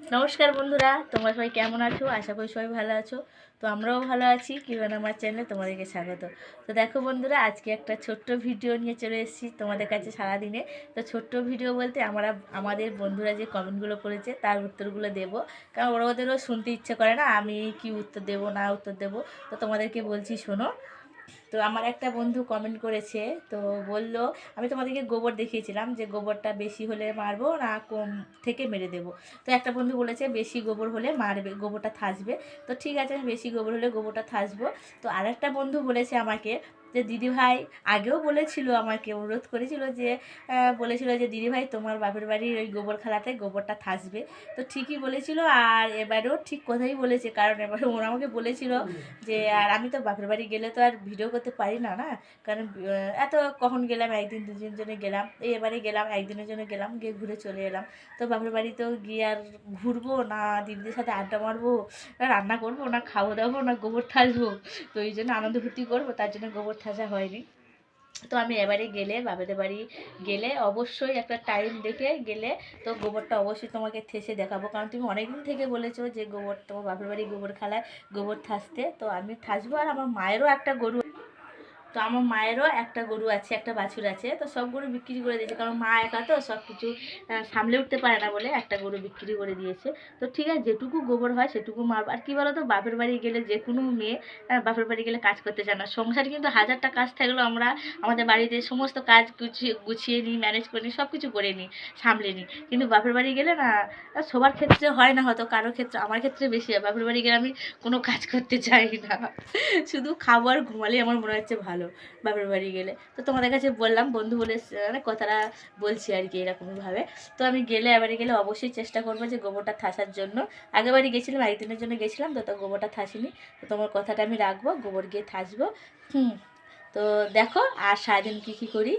নমস্কার বন্ধুরা, তোমরা সবাই কেমন আছো? আশা করি সবাই ভালো আছো। তো আমরাও ভালো আছি, কিরণ আমার চ্যানেলে তোমাদেরকে স্বাগত। তো দেখো বন্ধুরা, আজকে একটা ছোট্ট ভিডিও নিয়ে চলে এসেছি তোমাদের কাছে সারাদিনে। তো ছোট্ট ভিডিও বলতে আমরা, আমাদের বন্ধুরা যে কমেন্টগুলো করেছে, তার উত্তরগুলো দেব। কারণ ওরা ওদেরও শুনতে ইচ্ছে করে না, আমি কি উত্তর দেব, না উত্তর দেব। তো তোমাদেরকে বলছি, শোনো। তো আমার একটা বন্ধু কমেন্ট করেছে, তো বলল, আমি তোমাদেরকে গোবর দেখিয়েছিলাম যে গোবরটা বেশি হলে মারবো না কম থেকে মেরে দেব। তো একটা বন্ধু বলেছে, বেশি গোবর হলে মারবে, গোবরটা থাসবে। তো ঠিক আছে, বেশি গোবর হলে গোবরটা থাসবো। তো আরেকটা বন্ধু বলেছে আমাকে যে দিদিভাই আগেও বলেছিল, আমাকে অনুরোধ করেছিল যে বলেছিল যে, দিদিভাই, তোমার বাপের বাড়ির ওই গোবর খেলাতে গোবরটা থাসবে তো ঠিকই বলেছিল আর এবারেও ঠিক কথাই বলেছে, কারণ এবারে ওরা আমাকে বলেছিল যে, আর আমি তো বাপের বাড়ি গেলে তো আর ভিডিও করতে পারি না না? কারণ এত কখন গেলাম, একদিন দুদিন জন্য গেলাম এবারে গেলাম, একদিনের জন্য গেলাম, গিয়ে ঘুরে চলে এলাম। তো বাপের বাড়িতেও গিয়ে আর ঘুরবো না, দিদিদের সাথে আড্ডা মারবো, না রান্না করব, না খাব দাবো না গোবর ঠাসবো তো এই জন্য আনন্দ ফুর্তি করব, তার জন্য গোবর ঠাসা হয়নি। তো আমি এবারে গেলে, বাবাদের বাড়ি গেলে অবশ্যই একটা টাইম দেখে গেলে তো গোবরটা অবশ্যই তোমাকে থেসে দেখাবো। কারণ তুমি অনেকদিন থেকে বলেছ যে গোবর, তোমার বাপের বাড়ি গোবর খেলায় গোবর ঠাসতে। তো আমি ঠাসবো আর আমার মায়েরও একটা গরু তো আমার মায়েরও একটা গরু আছে, একটা বাছুর আছে। তো সব গরু বিক্রি করে দিয়েছে। কারণ মা একা তো সব কিছু সামলে উঠতে পারে না বলে একটা গরু বিক্রি করে দিয়েছে। তো ঠিক আছে, যেটুকু গোবর হয় সেটুকু মারবো আর কি বলো তো বাপের বাড়ি গেলে যে কোনো মেয়ে বাপের বাড়ি গেলে কাজ করতে চায় না। সংসারে কিন্তু হাজারটা কাজ থাকলেও আমরা আমাদের বাড়িতে সমস্ত কাজ গুছিয়ে গুছিয়ে নিই ম্যানেজ করে নিই সব কিছু করে নিই, সামলে নিই। কিন্তু বাপের বাড়ি গেলে না, সবার ক্ষেত্রে হয় না হয়তো কারোর ক্ষেত্রে, আমার ক্ষেত্রে বেশি হয়। বাপের বাড়ি গেলে আমি কোনো কাজ করতে চাই না। শুধু খাবার ঘুমালেই আমার মনে হচ্ছে ভালো। বাপের বাড়ি গেলে। তো তোমাদের কাছে বললাম, বন্ধু বলে মানে কথাটা বলছি আর কি এরকমভাবে। তো আমি গেলে, এবারে গেলে অবশ্যই চেষ্টা করব যে গোবরটা থাসার জন্য। আগেবারই গেছিলাম একদিনের জন্য গেছিলাম, তো তো গোবরটা থাসিনি তো তোমার কথাটা আমি রাখব, গোবর গিয়ে থাসবো হুম, তো দেখো, আর সারাদিন কী কী করি?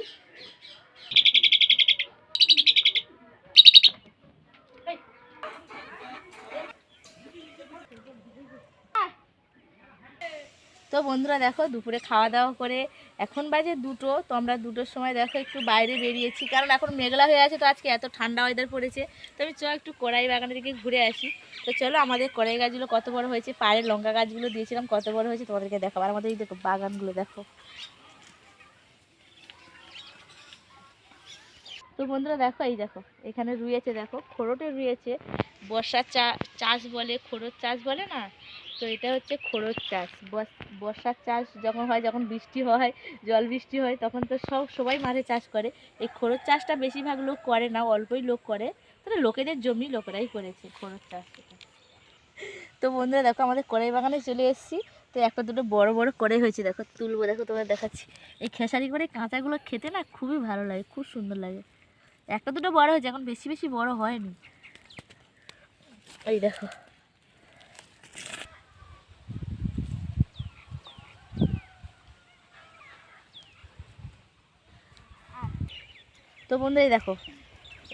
তো বন্ধুরা দেখো দুপুরে খাওয়া দাওয়া করে এখন বাজে দুটো, তো আমরা দুটোর সময় দেখো একটু বাইরে বেরিয়েছি, কারণ এখন মেঘলা হয়ে আছে তো আজকে এত ঠান্ডা ওয়েদার পড়েছে, তো আমি চ একটু কড়াই বাগানের দিকে ঘুরে আসি। তো চলো আমাদের কড়াই গাছগুলো কত বড় হয়েছে, পাড়ের লঙ্কা গাছগুলো দিয়েছিলাম কত বড় হয়েছে তোমাদেরকে দেখাবো, আর আমাদের এই দেখো বাগানগুলো দেখো। তো বন্ধুরা দেখো, এই দেখো, এখানে রুয়েছে দেখো খোরটে রুয়েছে বর্ষার চা, চাষ বলে খোরট চাষ বলে না? তো এটা হচ্ছে খোরট চাষ। বর্ষ- বর্ষার চাষ যখন হয়, যখন বৃষ্টি হয়, জল বৃষ্টি হয়, তখন তো সব, সবাই মাঠে চাষ করে। এই খোরট চাষটা বেশিরভাগ লোক করে না, অল্পই লোক করে। তবে লোকেদের জমি লোকেরাই করেছে খোরট চাষ তো বন্ধুরা, দেখো আমাদের কড়াই বাগানে চলে এসেছি। তো একটা দুটো বড় বড় কড়াই হয়েছে। দেখো, তুলবো, দেখো তোমার দেখাচ্ছি। এই খেসারি করে কাঁচাগুলো খেতে না খুবই ভালো লাগে, খুব সুন্দর লাগে। একটা দুটো বড় হয়েছে, এখন বেশি বেশি বড় হয়নি। এই দেখো। তো বন্ধু এই দেখো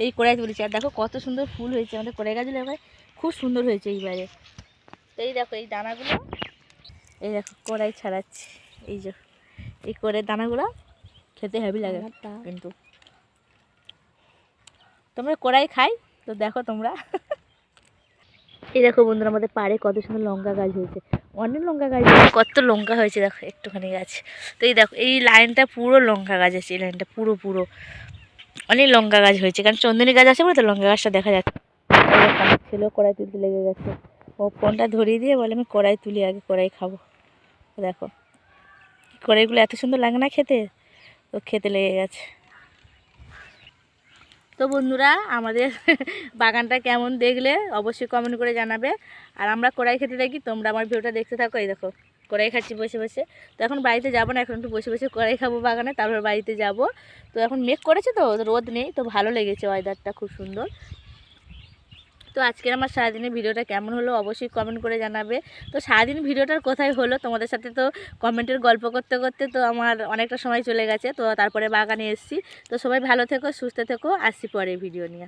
এই কড়াই তুলেছি আর দেখো কত সুন্দর ফুল হয়েছে আমাদের কড়াই গাছগুলো এবার খুব সুন্দর হয়েছে এইবারে। তো এই দেখো এই দানাগুলো এই দেখো কড়াই ছাড়াচ্ছি। এই যে এই কড়াই দানাগুলো খেতে হেভি লাগে। কিন্তু তোমরা কড়াই খাই তো দেখো তোমরা। এই দেখো বন্ধুরা, আমাদের পাড়ে কত সুন্দর লঙ্কা গাছ হয়েছে। অনেক লঙ্কা গাছ। কত লঙ্কা হয়েছে দেখো, একটুখানি গাছ। তো এই দেখো, এই লাইনটা পুরো লঙ্কা গাছ আছে, এই লাইনটা পুরো পুরো। অনেক লঙ্কা গাছ হয়েছে, কারণ চন্দনী গাছ আছে বলে তো লঙ্কা গাছটা দেখা যাচ্ছে। ছেলেও কড়াই তুলতে লেগে গেছে। ও ফোনটা ধরিয়ে দিয়ে বলে, আমি কড়াই তুলি, আগে কড়াই খাব। দেখো, কড়াইগুলো এত সুন্দর লাগে না খেতে? তো খেতে লেগে গেছে। তো বন্ধুরা, আমাদের বাগানটা কেমন দেখলে অবশ্যই কমেন্ট করে জানাবে। আর আমরা কড়াই খেতে থাকি, তোমরা আমার ভিডিওটা দেখতে থাকো, এই দেখো, কড়াই খাচ্ছি বসে বসে। তো এখন বাড়িতে যাব না, এখন একটু বসে বসে কড়াই খাব বাগানে, তারপর বাড়িতে যাব। তো এখন মেঘ করেছে তো, রোদ নেই, তো ভালো লেগেছে ওয়েদারটা খুব সুন্দর। তো আজকের আমার সারাদিনের ভিডিওটা কেমন হলো অবশ্যই কমেন্ট করে জানাবে। তো সারাদিন ভিডিওটার কোথায় হলো তোমাদের সাথে তো কমেন্টের গল্প করতে করতে তো আমার অনেকটা সময় চলে গেছে। তো তারপরে বাগানে এসেছি। তো সবাই ভালো থেকো, সুস্থ থেকো। আসছি পরে ভিডিও নিয়ে।